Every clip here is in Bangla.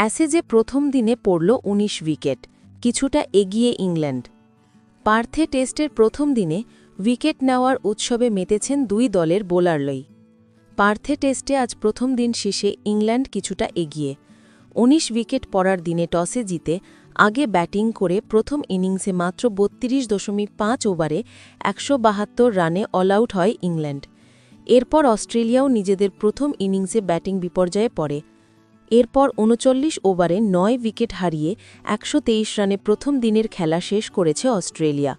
অ্যাসেজে প্রথম দিনে পড়ল ১৯ উইকেট, কিছুটা এগিয়ে ইংল্যান্ড। পার্থে টেস্টের প্রথম দিনে উইকেট নেওয়ার উৎসবে মেতেছেন দুই দলের বোলারলই পার্থে টেস্টে আজ প্রথম দিন শেষে ইংল্যান্ড কিছুটা এগিয়ে। ১৯ উইকেট পড়ার দিনে টসে জিতে আগে ব্যাটিং করে প্রথম ইনিংসে মাত্র বত্রিশ দশমিক পাঁচ ওভারে একশো বাহাত্তর রানে অলআউট হয় ইংল্যান্ড। এরপর অস্ট্রেলিয়াও নিজেদের প্রথম ইনিংসে ব্যাটিং বিপর্যয়ে পড়ে। এরপর উনচল্লিশ ওভারে নয় উইকেট হারিয়ে একশো তেইশ রানে প্রথম দিনের খেলা শেষ করেছে অস্ট্রেলিয়া।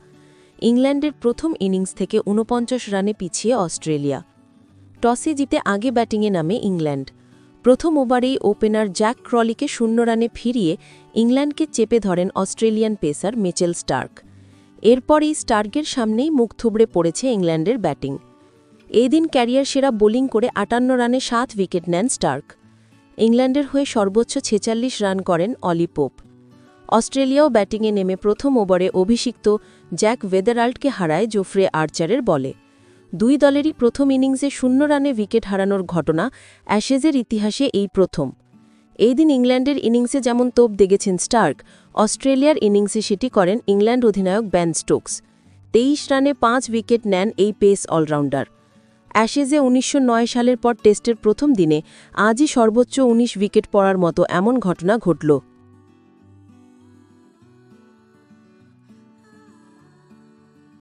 ইংল্যান্ডের প্রথম ইনিংস থেকে ঊনপঞ্চাশ রানে পিছিয়ে অস্ট্রেলিয়া। টসে জিতে আগে ব্যাটিংয়ে নামে ইংল্যান্ড। প্রথম ওভারেই ওপেনার জ্যাক ক্রলিকে শূন্য রানে ফিরিয়ে ইংল্যান্ডকে চেপে ধরেন অস্ট্রেলিয়ান পেসার মিচেল স্টার্ক। এরপরই স্টার্কের সামনেই মুখ থুবড়ে পড়েছে ইংল্যান্ডের ব্যাটিং। এদিন ক্যারিয়ার সেরা বোলিং করে আটান্ন রানে সাত উইকেট নেন স্টার্ক। ইংল্যান্ডের হয়ে সর্বোচ্চ ছেচাল্লিশ রান করেন অলি পোপ। অস্ট্রেলিয়াও ব্যাটিংয়ে নেমে প্রথম ওভারে অভিষিক্ত জ্যাক ওয়েদারাল্ডকে হারায় জোফ্রে আর্চারের বলে। দুই দলেরই প্রথম ইনিংসে শূন্য রানে উইকেট হারানোর ঘটনা অ্যাশেজের ইতিহাসে এই প্রথম। এই দিন ইংল্যান্ডের ইনিংসে যেমন তোপ দেগেছেন স্টার্ক, অস্ট্রেলিয়ার ইনিংসে সেটি করেন ইংল্যান্ড অধিনায়ক ব্যান স্টোকস। তেইশ রানে পাঁচ উইকেট নেন এই পেস অলরাউন্ডার। অ্যাশেজে উনিশশো নয় সালের পর টেস্টের প্রথম দিনে আজই সর্বোচ্চ ১৯ উইকেট পড়ার মতো এমন ঘটনা ঘটল।